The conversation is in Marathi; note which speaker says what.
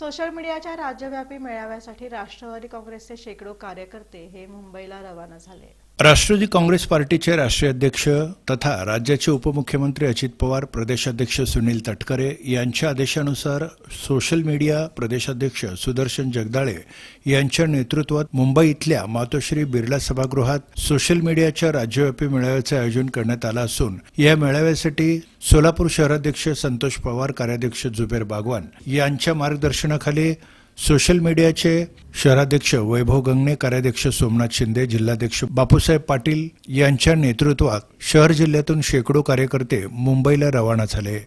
Speaker 1: सोशल मीडियाच्या राज्यव्यापी मेळाव्यासाठी राष्ट्रवादी काँग्रेसचे शेकडो कार्यकर्ते हे मुंबईला रवाना झाले.
Speaker 2: राष्ट्रवादी काँग्रेस पार्टीचे राष्ट्रीय अध्यक्ष तथा राज्याचे उपमुख्यमंत्री अजित पवार प्रदेशाध्यक्ष सुनील तटकरे यांच्या आदेशानुसार सोशल मीडिया प्रदेशाध्यक्ष सुदर्शन जगदाळे यांच्या नेतृत्वात मुंबई इथल्या मातोश्री बिर्ला सभागृहात सोशल मीडियाच्या राज्यव्यापी मेळाव्याचे आयोजन करण्यात आलं असून या मेळाव्यासाठी सोलापूर शहराध्यक्ष संतोष पवार कार्याध्यक्ष जुबेर बागवान यांच्या मार्गदर्शनाखाली सोशल मीडियाचे शहराध्यक्ष वैभव गंगणे कार्याध्यक्ष सोमनाथ शिंदे जिल्हाध्यक्ष बापूसाहेब पाटील यांच्या नेतृत्वात शहर जिल्ह्यातून शेकडो कार्यकर्ते मुंबईला रवाना झाले.